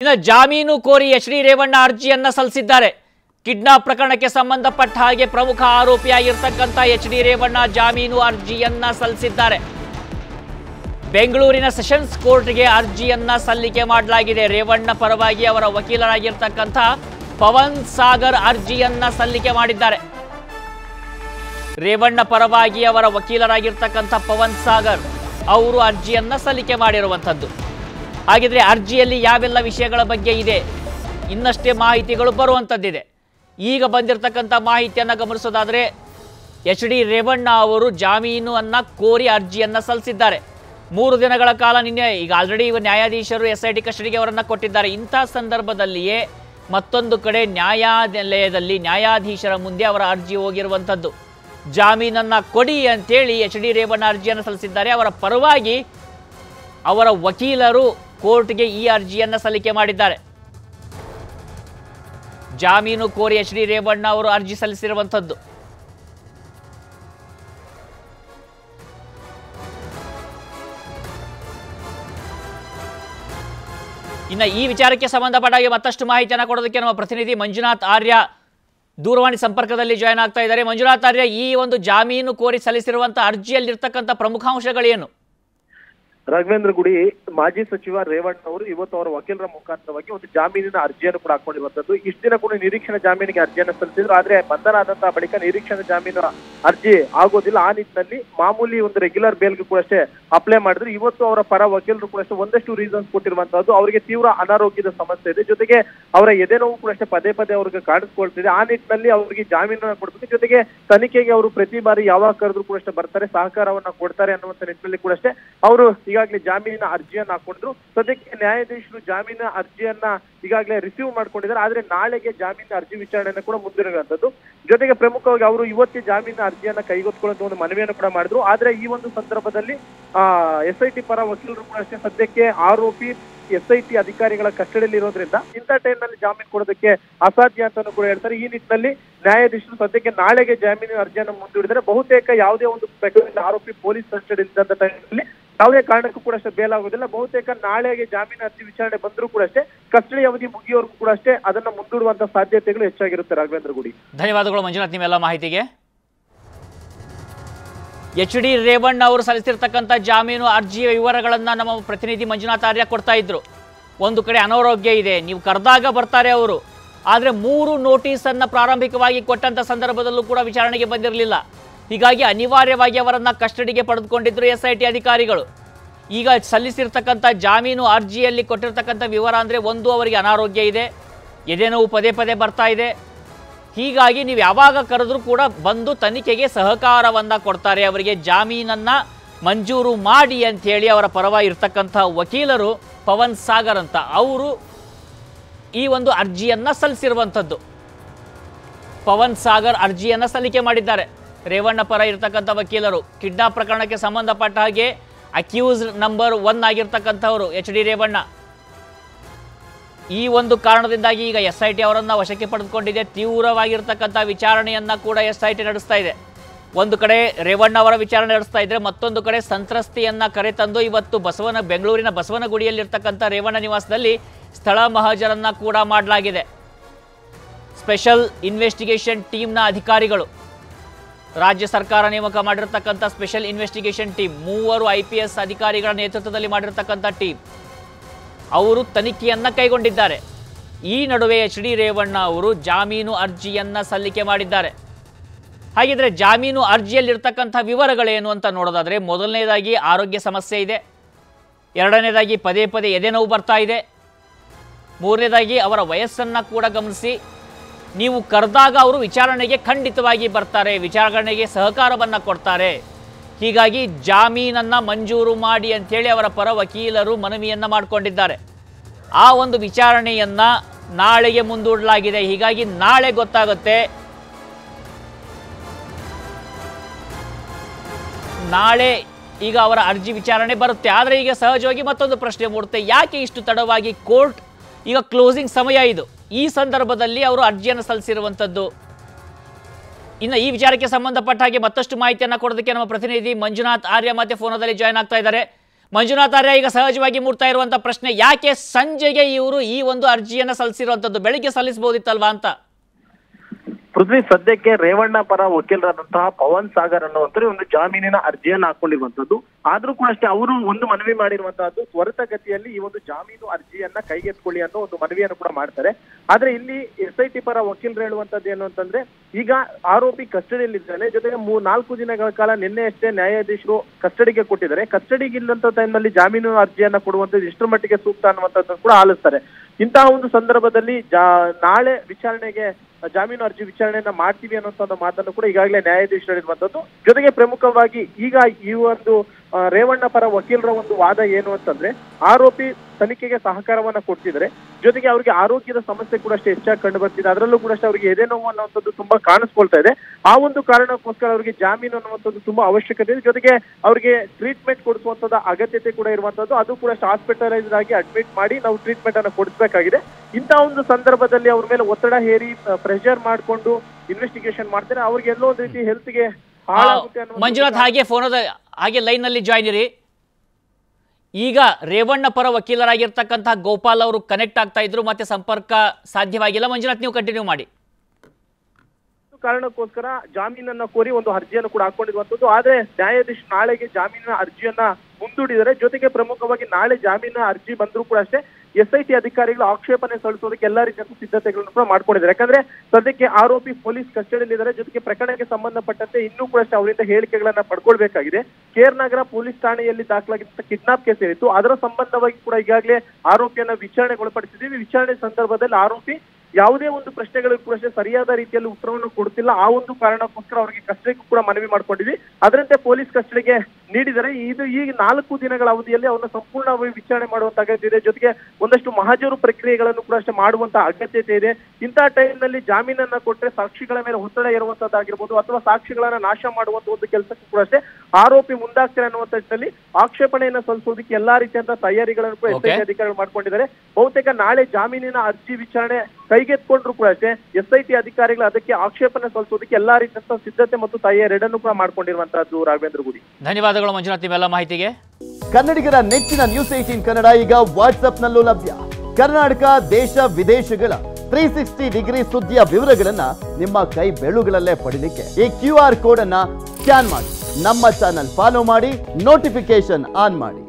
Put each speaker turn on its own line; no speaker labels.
ಇನ್ನು ಜಾಮೀನು ಕೋರಿ ಎಚ್ ಡಿ ರೇವಣ್ಣ ಅರ್ಜಿಯನ್ನ ಸಲ್ಲಿಸಿದ್ದಾರೆ. ಕಿಡ್ನಾಪ್ ಪ್ರಕರಣಕ್ಕೆ ಸಂಬಂಧಪಟ್ಟ ಹಾಗೆ ಪ್ರಮುಖ ಆರೋಪಿಯಾಗಿರ್ತಕ್ಕಂಥ ಎಚ್ ಡಿ ರೇವಣ್ಣ ಜಾಮೀನು ಅರ್ಜಿಯನ್ನ ಸಲ್ಲಿಸಿದ್ದಾರೆ. ಬೆಂಗಳೂರಿನ ಸೆಷನ್ಸ್ ಕೋರ್ಟ್ಗೆ ಅರ್ಜಿಯನ್ನ ಸಲ್ಲಿಕೆ ಮಾಡಲಾಗಿದೆ. ರೇವಣ್ಣ ಪರವಾಗಿ ಅವರ ವಕೀಲರಾಗಿರ್ತಕ್ಕಂಥ ಪವನ್ ಸಾಗರ್ ಅರ್ಜಿಯನ್ನ ಸಲ್ಲಿಕೆ ಮಾಡಿದ್ದಾರೆ. ರೇವಣ್ಣ ಪರವಾಗಿ ಅವರ ವಕೀಲರಾಗಿರ್ತಕ್ಕಂಥ ಪವನ್ ಸಾಗರ್ ಅವರು ಅರ್ಜಿಯನ್ನ ಸಲ್ಲಿಕೆ ಮಾಡಿರುವಂಥದ್ದು. ಹಾಗಿದ್ರೆ ಅರ್ಜಿಯಲ್ಲಿ ಯಾವೆಲ್ಲ ವಿಷಯಗಳ ಬಗ್ಗೆ ಇದೆ, ಇನ್ನಷ್ಟೇ ಮಾಹಿತಿಗಳು ಬರುವಂಥದ್ದಿದೆ ಈಗ ಬಂದಿರತಕ್ಕಂಥ ಮಾಹಿತಿಯನ್ನು ಗಮನಿಸೋದಾದರೆ, ಎಚ್ ಡಿ ರೇವಣ್ಣ ಅವರು ಜಾಮೀನನ್ನು ಕೋರಿ ಅರ್ಜಿಯನ್ನು ಸಲ್ಲಿಸಿದ್ದಾರೆ. ಮೂರು ದಿನಗಳ ಕಾಲ ನಿನ್ನೆ, ಈಗ ಆಲ್ರೆಡಿ ನ್ಯಾಯಾಧೀಶರು, ಎಸ್ ಐ ಟಿ ಕಸ್ಟಡಿಗೆ ಅವರನ್ನು ಕೊಟ್ಟಿದ್ದಾರೆ. ಇಂಥ ಸಂದರ್ಭದಲ್ಲಿಯೇ ಮತ್ತೊಂದು ಕಡೆ ನ್ಯಾಯಾಲಯದಲ್ಲಿ ನ್ಯಾಯಾಧೀಶರ ಮುಂದೆ ಅವರ ಅರ್ಜಿ ಹೋಗಿರುವಂಥದ್ದು. ಜಾಮೀನನ್ನು ಕೊಡಿ ಅಂತೇಳಿ ಎಚ್ ಡಿ ರೇವಣ್ಣ ಅರ್ಜಿಯನ್ನು ಸಲ್ಲಿಸಿದ್ದಾರೆ. ಅವರ ಪರವಾಗಿ ಅವರ ವಕೀಲರು ಕೋರ್ಟ್ಗೆ ಈ ಅರ್ಜಿಯನ್ನು ಸಲ್ಲಿಕೆ ಮಾಡಿದ್ದಾರೆ. ಜಾಮೀನು ಕೋರಿ ಎಚ್ ಡಿ ರೇವಣ್ಣ ಅವರು ಅರ್ಜಿ ಸಲ್ಲಿಸಿರುವಂಥದ್ದು. ಇನ್ನು ಈ ವಿಚಾರಕ್ಕೆ ಸಂಬಂಧಪಟ್ಟ ಹಾಗೆ ಮತ್ತಷ್ಟು ಮಾಹಿತಿಯನ್ನು ಕೊಡೋದಕ್ಕೆ ನಮ್ಮ ಪ್ರತಿನಿಧಿ ಮಂಜುನಾಥ್ ಆರ್ಯ ದೂರವಾಣಿ ಸಂಪರ್ಕದಲ್ಲಿ ಜಾಯ್ನ್ ಆಗ್ತಾ ಇದ್ದಾರೆ. ಮಂಜುನಾಥ್ ಆರ್ಯ, ಈ ಒಂದು ಜಾಮೀನು ಕೋರಿ ಸಲ್ಲಿಸಿರುವಂಥ ಅರ್ಜಿಯಲ್ಲಿರ್ತಕ್ಕಂಥ ಪ್ರಮುಖಾಂಶಗಳೇನು?
ರಾಘವೇಂದ್ರ ಗುಡಿ ಮಾಜಿ ಸಚಿವ ರೇವಣ್ಣ ಅವರು ಇವತ್ತು ಅವರ ವಕೀಲರ ಮುಖಾಂತರವಾಗಿ ಒಂದು ಜಾಮೀನಿನ ಅರ್ಜಿಯನ್ನು ಕೂಡ ಹಾಕೊಂಡಿರುವಂತದ್ದು ಇಷ್ಟು ದಿನ ಕೂಡ ನಿರೀಕ್ಷಣಾ ಜಾಮೀನಿಗೆ ಅರ್ಜಿಯನ್ನು ಸಲ್ಲಿಸಿದ್ರು, ಆದ್ರೆ ಬಂಧನ ಆದಂತಹ ಬಳಿಕ ನಿರೀಕ್ಷಣಾ ಜಾಮೀನು ಅರ್ಜಿ ಆಗೋದಿಲ್ಲ. ಆ ನಿಟ್ಟಿನಲ್ಲಿ ಮಾಮೂಲಿ ಒಂದು ರೆಗ್ಯುಲರ್ ಬೇಲ್ಗೂ ಕೂಡ ಅಷ್ಟೇ ಅಪ್ಲೈ ಮಾಡಿದ್ರು. ಇವತ್ತು ಅವರ ಪರ ವಕೀಲರು ಕೂಡ ಅಷ್ಟೇ ಒಂದಷ್ಟು ರೀಸನ್ಸ್ ಕೊಟ್ಟಿರುವಂತಹದ್ದು ಅವರಿಗೆ ತೀವ್ರ ಅನಾರೋಗ್ಯದ ಸಮಸ್ಯೆ ಇದೆ. ಜೊತೆಗೆ ಅವರ ಎದೆ ನೋವು ಕೂಡ ಅಷ್ಟೇ ಪದೇ ಪದೇ ಅವ್ರಿಗೆ ಕಾಣಿಸ್ಕೊಳ್ತಿದೆ. ಆ ನಿಟ್ಟಿನಲ್ಲಿ ಅವರಿಗೆ ಜಾಮೀನನ್ನ ಕೊಡ್ಬೇಕು. ಜೊತೆಗೆ ತನಿಖೆಗೆ ಅವರು ಪ್ರತಿ ಬಾರಿ ಯಾವಾಗ ಕರೆದ್ರು ಕೂಡ ಅಷ್ಟೇ ಬರ್ತಾರೆ, ಸಹಕಾರವನ್ನ ಕೊಡ್ತಾರೆ ಅನ್ನುವಂತ ನಿಟ್ಟಿನಲ್ಲಿ ಕೂಡ ಅಷ್ಟೇ ಅವರು ಈಗಾಗಲೇ ಜಾಮೀನಿನ ಅರ್ಜಿಯನ್ನ ಹಾಕೊಂಡಿದ್ರು. ಸದ್ಯಕ್ಕೆ ನ್ಯಾಯಾಧೀಶರು ಜಾಮೀನಿನ ಅರ್ಜಿಯನ್ನ ಈಗಾಗಲೇ ರಿಸೀವ್ ಮಾಡ್ಕೊಂಡಿದ್ದಾರೆ. ಆದ್ರೆ ನಾಳೆಗೆ ಜಾಮೀನಿನ ಅರ್ಜಿ ವಿಚಾರಣೆಯನ್ನು ಕೂಡ ಮುಂದಿರುವಂತದ್ದು ಜೊತೆಗೆ ಪ್ರಮುಖವಾಗಿ ಅವರು ಇವತ್ತೇ ಜಾಮೀನಿನ ಅರ್ಜಿಯನ್ನ ಕೈಗೆತ್ತಿಕೊಳ್ಳುವಂತ ಒಂದು ಮನವಿಯನ್ನು ಕೂಡ ಮಾಡಿದ್ರು. ಆದ್ರೆ ಈ ಒಂದು ಸಂದರ್ಭದಲ್ಲಿ ಎಸ್ ಐ ಟಿ ಪರ ವಕೀಲರು ಕೂಡ ಅಷ್ಟೇ ಸದ್ಯಕ್ಕೆ ಆರೋಪಿ ಎಸ್ ಐ ಅಧಿಕಾರಿಗಳ ಕಸ್ಟಡಿಯಲ್ಲಿ ಇರೋದ್ರಿಂದ ಇಂಥ ಟೈಮ್ನಲ್ಲಿ ಜಾಮೀನು ಕೊಡೋದಕ್ಕೆ ಅಸಾಧ್ಯ ಅಂತಾನೂ ಕೂಡ ಹೇಳ್ತಾರೆ. ಈ ನಿಟ್ಟಿನಲ್ಲಿ ನ್ಯಾಯಾಧೀಶರು ಸದ್ಯಕ್ಕೆ ನಾಳೆಗೆ ಜಾಮೀನಿನ ಅರ್ಜಿಯನ್ನು ಮುಂದೂಡಿದರೆ ಬಹುತೇಕ ಯಾವುದೇ ಒಂದು ಪ್ರಕರಣದ ಆರೋಪಿ ಪೊಲೀಸ್ ಕಸ್ಟಡಿ ಇದ್ದಂತ ಟೈಮ್ನಲ್ಲಿ ಯಾವುದೇ ಕಾರಣಕ್ಕೂ ಕೂಡ ಅಷ್ಟೇ ಬೇಲ್ ಬಹುತೇಕ ನಾಳೆಗೆ ಜಾಮೀನು ಅರ್ಜಿ ವಿಚಾರಣೆ ಬಂದರೂ ಕೂಡ ಅಷ್ಟೇ, ಕಸ್ಟಡಿ ಅವಧಿ ಮುಗಿಯೋರ್ಗೂ ಕೂಡ ಅಷ್ಟೇ, ಅದನ್ನ ಮುಂದೂಡುವಂತ ಸಾಧ್ಯತೆಗಳು ಹೆಚ್ಚಾಗಿರುತ್ತೆ ರಾಘವೇಂದ್ರ ಗುಡಿ.
ಧನ್ಯವಾದಗಳು ಮಂಜುನಾಥ್ ನಿಮ್ಮೆಲ್ಲ ಮಾಹಿತಿಗೆ. ಎಚ್ ಡಿ ರೇವಣ್ಣ ಅವರು ಸಲ್ಲಿಸಿರ್ತಕ್ಕಂಥ ಜಾಮೀನು ಅರ್ಜಿಯ ವಿವರಗಳನ್ನು ನಮ್ಮ ಪ್ರತಿನಿಧಿ ಮಂಜುನಾಥ್ ಆರ್ಯ ಕೊಡ್ತಾ ಇದ್ರು. ಒಂದು ಕಡೆ ಅನಾರೋಗ್ಯ ಇದೆ, ನೀವು ಕರೆದಾಗ ಬರ್ತಾರೆ ಅವರು. ಆದರೆ ಮೂರು ನೋಟಿಸನ್ನು ಪ್ರಾರಂಭಿಕವಾಗಿ ಕೊಟ್ಟಂಥ ಸಂದರ್ಭದಲ್ಲೂ ಕೂಡ ವಿಚಾರಣೆಗೆ ಬಂದಿರಲಿಲ್ಲ. ಹೀಗಾಗಿ ಅನಿವಾರ್ಯವಾಗಿ ಅವರನ್ನು ಕಸ್ಟಡಿಗೆ ಪಡೆದುಕೊಂಡಿದ್ದರು ಎಸ್ ಐ ಟಿ ಅಧಿಕಾರಿಗಳು. ಈಗ ಸಲ್ಲಿಸಿರ್ತಕ್ಕಂಥ ಜಾಮೀನು ಅರ್ಜಿಯಲ್ಲಿ ಕೊಟ್ಟಿರ್ತಕ್ಕಂಥ ವಿವರ ಅಂದರೆ ಒಂದು, ಅವರಿಗೆ ಅನಾರೋಗ್ಯ ಇದೆ ಎದೆನೋವು ಪದೇ ಪದೇ ಬರ್ತಾ ಇದೆ. ಹೀಗಾಗಿ ನೀವು ಯಾವಾಗ ಕರೆದ್ರೂ ಕೂಡ ಬಂದು ತನಿಖೆಗೆ ಸಹಕಾರವನ್ನು ಕೊಡ್ತಾರೆ. ಅವರಿಗೆ ಜಾಮೀನನ್ನು ಮಂಜೂರು ಮಾಡಿ ಅಂಥೇಳಿ ಅವರ ಪರವಾಗಿ ಇರ್ತಕ್ಕಂಥ ವಕೀಲರು ಪವನ್ ಸಾಗರ್ ಅಂತ, ಅವರು ಈ ಒಂದು ಅರ್ಜಿಯನ್ನು ಸಲ್ಲಿಸಿರುವಂಥದ್ದು. ಪವನ್ ಸಾಗರ್ ಅರ್ಜಿಯನ್ನು ಸಲ್ಲಿಕೆ ಮಾಡಿದ್ದಾರೆ. ರೇವಣ್ಣ ಪರ ಇರ್ತಕ್ಕಂಥ ವಕೀಲರು. ಕಿಡ್ನಾಪ್ ಪ್ರಕರಣಕ್ಕೆ ಸಂಬಂಧಪಟ್ಟ ಹಾಗೆ ಅಕ್ಯೂಸ್ ನಂಬರ್ ಒನ್ ಆಗಿರ್ತಕ್ಕಂಥವರು ಎಚ್ ಡಿ ರೇವಣ್ಣ. ಈ ಒಂದು ಕಾರಣದಿಂದಾಗಿ ಈಗ ಎಸ್ ಐ ಟಿ ಅವರನ್ನು ವಶಕ್ಕೆ ಪಡೆದುಕೊಂಡಿದೆ. ತೀವ್ರವಾಗಿರ್ತಕ್ಕಂಥ ವಿಚಾರಣೆಯನ್ನು ಕೂಡ ಎಸ್ ಐ ಟಿ ನಡೆಸ್ತಾ ಇದೆ. ಒಂದು ಕಡೆ ರೇವಣ್ಣ ಅವರ ವಿಚಾರಣೆ ನಡೆಸ್ತಾ ಇದ್ದರೆ ಮತ್ತೊಂದು ಕಡೆ ಸಂತ್ರಸ್ತೆಯನ್ನು ಕರೆತಂದು ಇವತ್ತು ಬಸವನ, ಬೆಂಗಳೂರಿನ ಬಸವನಗುಡಿಯಲ್ಲಿರ್ತಕ್ಕಂಥ ರೇವಣ್ಣ ನಿವಾಸದಲ್ಲಿ ಸ್ಥಳ ಮಹಾಜರನ್ನು ಕೂಡ ಮಾಡಲಾಗಿದೆ. ಸ್ಪೆಷಲ್ ಇನ್ವೆಸ್ಟಿಗೇಷನ್ ಟೀಮ್ನ ಅಧಿಕಾರಿಗಳು. ರಾಜ್ಯ ಸರ್ಕಾರ ನೇಮಕ ಮಾಡಿರತಕ್ಕಂಥ ಸ್ಪೆಷಲ್ ಇನ್ವೆಸ್ಟಿಗೇಷನ್ ಟೀಮ್ ಮೂವರು ಐ ಪಿ ಎಸ್ ಅಧಿಕಾರಿಗಳ ನೇತೃತ್ವದಲ್ಲಿ ಮಾಡಿರತಕ್ಕಂಥ ಟೀಮ್ ಅವರು ತನಿಖೆಯನ್ನು ಕೈಗೊಂಡಿದ್ದಾರೆ. ಈ ನಡುವೆ ಎಚ್ ಡಿ ರೇವಣ್ಣ ಅವರು ಜಾಮೀನು ಅರ್ಜಿಯನ್ನು ಸಲ್ಲಿಕೆ ಮಾಡಿದ್ದಾರೆ. ಹಾಗಿದ್ರೆ ಜಾಮೀನು ಅರ್ಜಿಯಲ್ಲಿರ್ತಕ್ಕಂಥ ವಿವರಗಳೇನು ಅಂತ ನೋಡೋದಾದರೆ, ಮೊದಲನೇದಾಗಿ ಆರೋಗ್ಯ ಸಮಸ್ಯೆ ಇದೆ. ಎರಡನೇದಾಗಿ ಪದೇ ಪದೇ ಎದೆನೋವು ಬರ್ತಾ ಇದೆ. ಮೂರನೇದಾಗಿ ಅವರ ವಯಸ್ಸನ್ನು ಕೂಡ ಗಮನಿಸಿ. ನೀವು ಕರೆದಾಗ ಅವರು ವಿಚಾರಣೆಗೆ ಖಂಡಿತವಾಗಿ ಬರ್ತಾರೆ, ವಿಚಾರಣೆಗೆ ಸಹಕಾರವನ್ನು ಕೊಡ್ತಾರೆ. ಹೀಗಾಗಿ ಜಾಮೀನನ್ನು ಮಂಜೂರು ಮಾಡಿ ಅಂಥೇಳಿ ಅವರ ಪರ ವಕೀಲರು ಮನವಿಯನ್ನು ಮಾಡಿಕೊಂಡಿದ್ದಾರೆ. ಆ ಒಂದು ವಿಚಾರಣೆಯನ್ನು ನಾಳೆಗೆ ಮುಂದೂಡಲಾಗಿದೆ. ಹೀಗಾಗಿ ನಾಳೆ ಗೊತ್ತಾಗುತ್ತೆ. ನಾಳೆ ಈಗ ಅವರ ಅರ್ಜಿ ವಿಚಾರಣೆ ಬರುತ್ತೆ. ಆದರೆ ಈಗ ಸಹಜವಾಗಿ ಮತ್ತೊಂದು ಪ್ರಶ್ನೆ ಮೂಡುತ್ತೆ. ಯಾಕೆ ಇಷ್ಟು ತಡವಾಗಿ ಕೋರ್ಟ್ ಈಗ ಕ್ಲೋಸಿಂಗ್ ಸಮಯ ಇದು? ಈ ಸಂದರ್ಭದಲ್ಲಿ ಅವರು ಅರ್ಜಿಯನ್ನು ಸಲ್ಲಿಸಿರುವಂಥದ್ದು. ಇನ್ನು ಈ ವಿಚಾರಕ್ಕೆ ಸಂಬಂಧಪಟ್ಟ ಹಾಗೆ ಮತ್ತಷ್ಟು ಮಾಹಿತಿಯನ್ನು ಕೊಡೋದಕ್ಕೆ ನಮ್ಮ ಪ್ರತಿನಿಧಿ ಮಂಜುನಾಥ್ ಆರ್ಯ ಮತ್ತೆ ಫೋನದಲ್ಲಿ ಜಾಯ್ನ್ ಆಗ್ತಾ ಇದ್ದಾರೆ. ಮಂಜುನಾಥ್ ಆರ್ಯ, ಈಗ ಸಹಜವಾಗಿ ಮೂಡ್ತಾ ಇರುವಂತ ಪ್ರಶ್ನೆ, ಯಾಕೆ ಸಂಜೆಗೆ ಇವರು ಈ ಒಂದು ಅರ್ಜಿಯನ್ನು ಸಲ್ಲಿಸಿರುವಂಥದ್ದು, ಬೆಳಿಗ್ಗೆ ಸಲ್ಲಿಸಬಹುದಿತ್ತಲ್ವಾ ಅಂತ?
ಪೃಥ್ವಿ ಸದ್ಯಕ್ಕೆ ರೇವಣ್ಣ ಪರ ವಕೀಲರಾದಂತಹ ಪವನ್ ಸಾಗರ್ ಅನ್ನುವಂಥವ್ರು ಒಂದು ಜಾಮೀನಿನ ಅರ್ಜಿಯನ್ನು ಹಾಕೊಂಡಿರುವಂತದ್ದು. ಆದ್ರೂ ಕೂಡ ಅಷ್ಟೇ ಅವರು ಒಂದು ಮನವಿ ಮಾಡಿರುವಂತಹದ್ದು ತ್ವರಿತಗತಿಯಲ್ಲಿ ಈ ಒಂದು ಜಾಮೀನು ಅರ್ಜಿಯನ್ನ ಕೈಗೆತ್ಕೊಳ್ಳಿ ಅನ್ನೋ ಒಂದು ಮನವಿಯನ್ನು ಕೂಡ ಮಾಡ್ತಾರೆ. ಆದ್ರೆ ಇಲ್ಲಿ ಎಸ್ ಐ ಟಿ ಪರ ವಕೀಲರು ಹೇಳುವಂತದ್ದು ಏನು ಅಂತಂದ್ರೆ, ಈಗ ಆರೋಪಿ ಕಸ್ಟಡಿಯಲ್ಲಿದ್ದಾನೆ. ಜೊತೆಗೆ ಮೂ, ನಾಲ್ಕು ದಿನಗಳ ಕಾಲ ನಿನ್ನೆ ಅಷ್ಟೇ ನ್ಯಾಯಾಧೀಶರು ಕಸ್ಟಡಿಗೆ ಕೊಟ್ಟಿದ್ದಾರೆ. ಕಸ್ಟಡಿಗೆ ಇಲ್ಲಂತ ಟೈಮ್ನಲ್ಲಿ ಜಾಮೀನು ಅರ್ಜಿಯನ್ನ ಕೊಡುವಂತದ್ದು ಎಷ್ಟರ ಮಟ್ಟಿಗೆ ಸೂಕ್ತ ಅನ್ನುವಂಥದ್ದನ್ನು ಕೂಡ ಆಲಿಸ್ತಾರೆ. ಇಂತಹ ಒಂದು ಸಂದರ್ಭದಲ್ಲಿ ನಾಳೆ ವಿಚಾರಣೆಗೆ ಜಾಮೀನು ಅರ್ಜಿ ವಿಚಾರಣೆಯನ್ನ ಮಾಡ್ತೀವಿ ಅನ್ನೋಂಥ ಮಾತನ್ನು ಕೂಡ ಈಗಾಗಲೇ ನ್ಯಾಯಾಧೀಶರು ಹೇಳಿರುವಂತದ್ದು ಜೊತೆಗೆ ಪ್ರಮುಖವಾಗಿ ಈಗ ಈ ಒಂದು ರೇವಣ್ಣ ಪರ ವಕೀಲರ ಒಂದು ವಾದ ಏನು ಅಂತಂದ್ರೆ ಆರೋಪಿ ತನಿಖೆಗೆ ಸಹಕಾರವನ್ನ ಕೊಡ್ತಿದ್ರೆ ಜೊತೆಗೆ ಅವರಿಗೆ ಆರೋಗ್ಯದ ಸಮಸ್ಯೆ ಕೂಡ ಅಷ್ಟೇ ಹೆಚ್ಚಾಗಿ ಕಂಡು ಬರ್ತಿದೆ. ಅದರಲ್ಲೂ ಕೂಡ ಅಷ್ಟೇ ಅವರಿಗೆ ಎದೆ ನೋವು ಅನ್ನುವಂಥದ್ದು ತುಂಬಾ ಕಾಣಿಸ್ಕೊಳ್ತಾ ಇದೆ. ಆ ಒಂದು ಕಾರಣಕ್ಕೋಸ್ಕರ ಅವರಿಗೆ ಜಾಮೀನು ಅನ್ನುವಂಥದ್ದು ತುಂಬಾ ಅವಶ್ಯಕತೆ ಇದೆ. ಜೊತೆಗೆ ಅವರಿಗೆ ಟ್ರೀಟ್ಮೆಂಟ್ ಕೊಡಿಸುವಂತದ ಅಗತ್ಯತೆ ಕೂಡ ಇರುವಂತದ್ದು ಅದು ಕೂಡ ಅಷ್ಟು ಹಾಸ್ಪಿಟಲೈಸ್ ಆಗಿ ಅಡ್ಮಿಟ್ ಮಾಡಿ ನಾವು ಟ್ರೀಟ್ಮೆಂಟ್ ಅನ್ನು ಕೊಡಿಸಬೇಕಾಗಿದೆ. ಇಂತಹ ಒಂದು ಸಂದರ್ಭದಲ್ಲಿ ಅವ್ರ ಮೇಲೆ ಒತ್ತಡ ಹೇರಿ ಪ್ರೆಷರ್ ಮಾಡಿಕೊಂಡು ಇನ್ವೆಸ್ಟಿಗೇಷನ್ ಮಾಡ್ತಾರೆ. ಅವ್ರಿಗೆ ಎಲ್ಲೋ ಒಂದು ರೀತಿ ಹೆಲ್ತ್ಗೆ ಹಾಳಾಗುತ್ತೆ
ಮಂಜುನಾಥ್ ಹಾಗೆ ಫೋನದ ಹಾಗೆ ಲೈನ್ನಲ್ಲಿ ಜಾಯ್ನ್ ಇರಿ. ಈಗ ರೇವಣ್ಣ ಪರ ವಕೀಲರಾಗಿರ್ತಕ್ಕಂತಹ ಗೋಪಾಲ್ ಅವರು ಕನೆಕ್ಟ್ ಆಗ್ತಾ ಇದ್ರು, ಮತ್ತೆ ಸಂಪರ್ಕ ಸಾಧ್ಯವಾಗಿಲ್ಲ. ಮಂಜುನಾಥ್, ನೀವು ಕಂಟಿನ್ಯೂ ಮಾಡಿ.
ಕಾರಣಕ್ಕೋಸ್ಕರ ಜಾಮೀನನ್ನ ಕೋರಿ ಒಂದು ಅರ್ಜಿಯನ್ನು ಕೂಡ ಹಾಕೊಂಡಿರುವಂತದ್ದು ಆದ್ರೆ ನ್ಯಾಯಾಧೀಶ ನಾಳೆಗೆ ಜಾಮೀನಿನ ಅರ್ಜಿಯನ್ನ ಮುಂದೂಡಿದರೆ, ಜೊತೆಗೆ ಪ್ರಮುಖವಾಗಿ ನಾಳೆ ಜಾಮೀನಿನ ಅರ್ಜಿ ಬಂದರೂ ಕೂಡ ಅಷ್ಟೇ ಎಸ್ ಐ ಟಿ ಅಧಿಕಾರಿಗಳು ಆಕ್ಷೇಪಣೆ ಸಲ್ಲಿಸೋದಕ್ಕೆ ಎಲ್ಲಾ ರೀತಿಯ ಸಿದ್ಧತೆಗಳನ್ನು ಕೂಡ ಮಾಡ್ಕೊಂಡಿದ್ದಾರೆ. ಯಾಕಂದ್ರೆ ಸದ್ಯಕ್ಕೆ ಆರೋಪಿ ಪೊಲೀಸ್ ಕಸ್ಟಡಿಯಲ್ಲಿದ್ದಾರೆ ಜೊತೆಗೆ ಪ್ರಕರಣಕ್ಕೆ ಸಂಬಂಧಪಟ್ಟಂತೆ ಇನ್ನೂ ಕೂಡ ಅವರಿಂದ ಹೇಳಿಕೆಗಳನ್ನ ಪಡ್ಕೊಳ್ಬೇಕಾಗಿದೆ. ಕೇರ್ ನಗರ ಪೊಲೀಸ್ ಠಾಣೆಯಲ್ಲಿ ದಾಖಲಾಗಿದ್ದ ಕಿಡ್ನಾಪ್ ಕೇಸ್ ಏನಿತ್ತು, ಅದರ ಸಂಬಂಧವಾಗಿ ಕೂಡ ಈಗಾಗಲೇ ಆರೋಪಿಯನ್ನ ವಿಚಾರಣೆಗೊಳಪಡಿಸಿದ್ದೀವಿ. ವಿಚಾರಣೆ ಸಂದರ್ಭದಲ್ಲಿ ಆರೋಪಿ ಯಾವುದೇ ಒಂದು ಪ್ರಶ್ನೆಗಳಿಗೂ ಕೂಡ ಅಷ್ಟೇ ಸರಿಯಾದ ರೀತಿಯಲ್ಲಿ ಉತ್ತರವನ್ನು ಕೊಡ್ತಿಲ್ಲ. ಆ ಒಂದು ಕಾರಣಕ್ಕೋಸ್ಕರ ಅವರಿಗೆ ಕಸ್ಟಡಿಗೂ ಕೂಡ ಮನವಿ ಮಾಡ್ಕೊಂಡಿದ್ವಿ. ಅದರಂತೆ ಪೊಲೀಸ್ ಕಸ್ಟಡಿಗೆ ನೀಡಿದರೆ ಇದು ಈ ನಾಲ್ಕು ದಿನಗಳ ಅವಧಿಯಲ್ಲಿ ಅವನ್ನ ಸಂಪೂರ್ಣವಾಗಿ ವಿಚಾರಣೆ ಮಾಡುವಂತ ಅಗತ್ಯ ಇದೆ. ಜೊತೆಗೆ ಒಂದಷ್ಟು ಮಹಾಜರು ಪ್ರಕ್ರಿಯೆಗಳನ್ನು ಕೂಡ ಅಷ್ಟೇ ಮಾಡುವಂತ ಅಗತ್ಯತೆ ಇದೆ. ಇಂತಹ ಟೈಮ್ನಲ್ಲಿ ಜಾಮೀನನ್ನ ಕೊಟ್ಟರೆ ಸಾಕ್ಷಿಗಳ ಮೇಲೆ ಒತ್ತಡ ಇರುವಂತದ್ದಾಗಿರ್ಬೋದು ಅಥವಾ ಸಾಕ್ಷಿಗಳನ್ನ ನಾಶ ಮಾಡುವಂತ ಒಂದು ಕೆಲಸಕ್ಕೂ ಕೂಡ ಅಷ್ಟೇ ಆರೋಪಿ ಮುಂದಾಗ್ತಾರೆ ಅನ್ನುವಂತ ನಿಟ್ಟಿನಲ್ಲಿ ಆಕ್ಷೇಪಣೆಯನ್ನ ಸಲ್ಲಿಸೋದಕ್ಕೆ ಎಲ್ಲಾ ರೀತಿಯಂತ ತಯಾರಿಗಳನ್ನು ಕೂಡ. ಅಧಿಕಾರಿಗಳು ಮಾಡ್ಕೊಂಡಿದ್ದಾರೆ. ಬಹುತೇಕ ನಾಳೆ ಜಾಮೀನಿನ ಅರ್ಜಿ ವಿಚಾರಣೆ ಕೈಗೆತ್ಕೊಂಡ್ರು ಕೂಡ ಅಷ್ಟೇ ಎಸ್ ಐ ಟಿ ಅಧಿಕಾರಿಗಳು ಅದಕ್ಕೆ ಆಕ್ಷೇಪಣೆ ಸಲ್ಲಿಸೋದಕ್ಕೆ ಎಲ್ಲಾ ರೀತಿಯಂತ ಸಿದ್ಧತೆ ಮತ್ತು ತಯಾರಿಯನ್ನು ಕೂಡ ಮಾಡ್ಕೊಂಡಿರುವಂತಹದ್ದು ರಾಘವೇಂದ್ರ ಗುಡಿ.
ಧನ್ಯವಾದಗಳು ಮಂಜುನಾಥ್ ಎಲ್ಲ ಮಾಹಿತಿಗೆ.
ಕನ್ನಡಿಗರ ನೆಚ್ಚಿನ ನ್ಯೂಸ್ ಏಟೀನ್ ಕನ್ನಡ ಈಗ ವಾಟ್ಸ್ಆಪ್ನಲ್ಲೂ ಲಭ್ಯ. ಕರ್ನಾಟಕ ದೇಶ ವಿದೇಶಗಳ ತ್ರೀ ಸಿಕ್ಸ್ಟಿ ಡಿಗ್ರಿ ಸುದ್ದಿಯ ವಿವರಗಳನ್ನ ನಿಮ್ಮ ಕೈ ಬೆಳುಗಳಲ್ಲೇ ಪಡಿಲಿಕ್ಕೆ ಈ ಕ್ಯೂ ಆರ್ ಕೋಡ್ ಅನ್ನ ಸ್ಕ್ಯಾನ್ ಮಾಡಿ. ನಮ್ಮ ಚಾನಲ್ ಫಾಲೋ ಮಾಡಿ ನೋಟಿಫಿಕೇಶನ್ ಆನ್ ಮಾಡಿ.